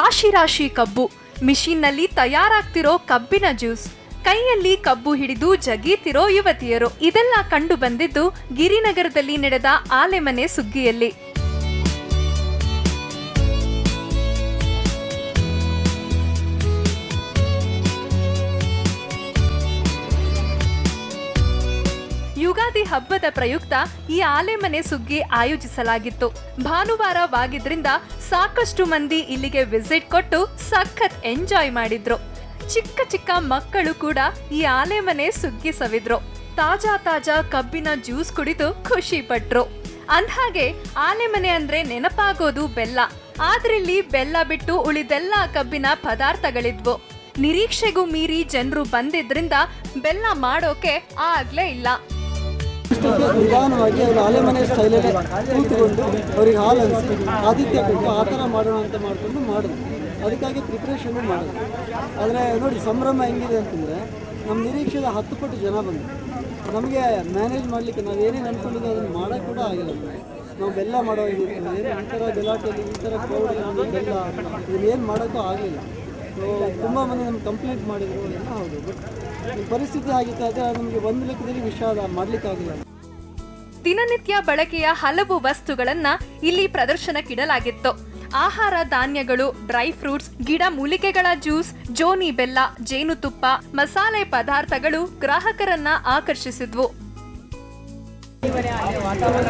ರಾಶಿ ರಾಶಿ ಕಬ್ಬು. ಮಿಷಿನ್ನಲ್ಲಿ ತಯಾರಾಗ್ತಿರೋ ಕಬ್ಬಿನ ಜ್ಯೂಸ್. ಕೈಯಲ್ಲಿ ಕಬ್ಬು ಹಿಡಿದು ಜಗೀತಿರೋ ಯುವತಿಯರು. ಇದೆಲ್ಲ ಕಂಡು ಬಂದಿದ್ದು ಗಿರಿನಗರದಲ್ಲಿ ನಡೆದ ಆಲೆಮನೆ ಸುಗ್ಗಿಯಲ್ಲಿ. ಯುಗಾದಿ ಹಬ್ಬದ ಪ್ರಯುಕ್ತ ಈ ಆಲೆಮನೆ ಸುಗ್ಗಿ ಆಯೋಜಿಸಲಾಗಿತ್ತು. ಭಾನುವಾರವಾಗಿದ್ರಿಂದ ಸಾಕಷ್ಟು ಮಂದಿ ಇಲ್ಲಿಗೆ ವಿಸಿಟ್ ಕೊಟ್ಟು ಸಖತ್ ಎಂಜಾಯ್ ಮಾಡಿದ್ರು. ಚಿಕ್ಕ ಚಿಕ್ಕ ಮಕ್ಕಳು ಕೂಡ ಈ ಆಲೆಮನೆ ಸುಗ್ಗಿ ಸವಿದ್ರು. ತಾಜಾ ತಾಜಾ ಕಬ್ಬಿನ ಜ್ಯೂಸ್ ಕುಡಿದು ಖುಷಿ ಪಟ್ರು. ಅಂದ್ಹಾಗೆ ಆಲೆಮನೆ ಅಂದ್ರೆ ನೆನಪಾಗೋದು ಬೆಲ್ಲ. ಆದ್ರಿಲ್ಲಿ ಬೆಲ್ಲ ಬಿಟ್ಟು ಉಳಿದೆಲ್ಲ ಕಬ್ಬಿನ ಪದಾರ್ಥಗಳಿದ್ವು. ನಿರೀಕ್ಷೆಗೂ ಮೀರಿ ಜನರು ಬಂದಿದ್ರಿಂದ ಬೆಲ್ಲ ಮಾಡೋಕೆ ಆಗ್ಲೇ ಇಲ್ಲ. ನಿಧಾನವಾಗಿ ಅವರು ಅಲೆಮನೆ ಸ್ಟೈಲಲ್ಲಿ ಕೂತ್ಕೊಂಡು ಅವ್ರಿಗೆ ಹಾಲು ಅನಿಸಿ ಆತಿಥ್ಯ ಕೊಟ್ಟು ಆ ಥರ ಮಾಡೋಣ ಅಂತ ಮಾಡಿಕೊಂಡು ಮಾಡಿದ್ರು. ಅದಕ್ಕಾಗಿ ಪ್ರಿಪ್ರೇಷನ್ನು ಮಾಡಿದ್ರು. ಆದರೆ ನೋಡಿ, ಸಂಭ್ರಮ ಹೆಂಗಿದೆ ಅಂತಂದರೆ ನಮ್ಮ ನಿರೀಕ್ಷೆದ ಹತ್ತು ಪಟ್ಟು ಜನ ಬಂದರು. ನಮಗೆ ಮ್ಯಾನೇಜ್ ಮಾಡಲಿಕ್ಕೆ ನಾವು ಏನೇನು ಅಂದ್ಕೊಂಡಿದ್ದೆ ಅದನ್ನು ಮಾಡೋಕೆ ಕೂಡ ಆಗಿಲ್ಲ. ನಾವು ಬೆಲ್ಲ ಮಾಡೋ ಏನು ಈ ಥರ ಗಲಾಟೆಯಲ್ಲಿ ಈ ಥರ ಕ್ರೌಡ್ ಬೆಲ್ಲ ಇದನ್ನೇನು ಮಾಡೋಕ್ಕೂ ಆಗಲಿಲ್ಲ ಸೊ ತುಂಬ ಮಂದಿ ನಮ್ಗೆ ಕಂಪ್ಲೇಂಟ್ ಮಾಡಿದರು ಎಲ್ಲ ಹೌದು. ಬಟ್ ಪರಿಸ್ಥಿತಿ ಆಗಿತ್ತು ಆದರೆ ನಮಗೆ ಒಂದು ಲೆಕ್ಕದಲ್ಲಿ ವಿಷಾದ ಮಾಡಲಿಕ್ಕಾಗಿಲ್ಲ ದಿನನಿತ್ಯ ಬಳಕೆಯ ಹಲವು ವಸ್ತುಗಳನ್ನ ಇಲ್ಲಿ ಪ್ರದರ್ಶನಕ್ಕಿಡಲಾಗಿತ್ತು. ಆಹಾರ ಧಾನ್ಯಗಳು ಡ್ರೈ ಫ್ರೂಟ್ಸ್ ಗಿಡ ಮೂಲಿಕೆಗಳ ಜ್ಯೂಸ್ ಜೋನಿ ಬೆಲ್ಲ ಜೇನುತುಪ್ಪ ಮಸಾಲೆ ಪದಾರ್ಥಗಳು ಗ್ರಾಹಕರನ್ನ ಆಕರ್ಷಿಸಿದ್ವು. ವಾತಾವರಣ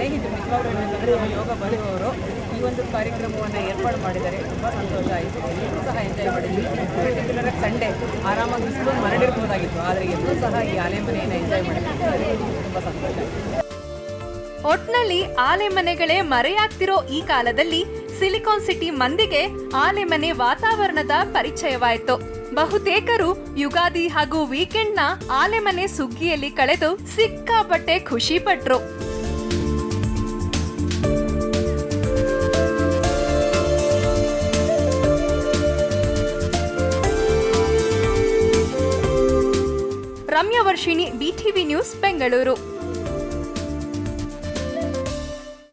ಸ್ನೇಹಿತರು ಮಿತ್ರವರು ಏನಂತಂದರೆ ಯೋಗ ಬರುವವರು ಈ ಒಂದು ಕಾರ್ಯಕ್ರಮವನ್ನು ಏರ್ಪಾಡು ಮಾಡಿದ್ದಾರೆ. ತುಂಬ ಸಂತೋಷ ಆಯಿತು. ಎಲ್ಲರೂ ಸಹ ಎಂಜಾಯ್ ಮಾಡಿದ್ವಿ. ಪರ್ಟಿಕ್ಯುಲರ್ ಸಂಡೇ ಆರಾಮಾಗಿ ಬಿಸಿಲು ಮರಳಿರ್ಬೋದಾಗಿತ್ತು, ಆದರೆ ಎಲ್ಲರೂ ಸಹ ಈ ಆನೆ ಮನೆಯನ್ನು ಎಂಜಾಯ್ ಮಾಡಿದ್ವಿ. ತುಂಬ ಸಂತೋಷ ಒಟ್ನಲ್ಲಿ ಆಲೆಮನೆಗಳೇ ಮರೆಯಾಗ್ತಿರೋ ಈ ಕಾಲದಲ್ಲಿ ಸಿಲಿಕಾನ್ ಸಿಟಿ ಮಂದಿಗೆ ಆಲೆಮನೆ ವಾತಾವರಣದ ಪರಿಚಯವಾಯಿತು. ಬಹುತೇಕರು ಯುಗಾದಿ ಹಾಗೂ ವೀಕೆಂಡ್ನ ಆಲೆಮನೆ ಸುಗ್ಗಿಯಲ್ಲಿ ಕಳೆದು ಸಿಕ್ಕಾಪಟ್ಟೆ ಖುಷಿ ಪಟ್ರು ರಮ್ಯ ವರ್ಷಿಣಿ ಬಿಟಿವಿ ನ್ಯೂಸ್ ಬೆಂಗಳೂರು.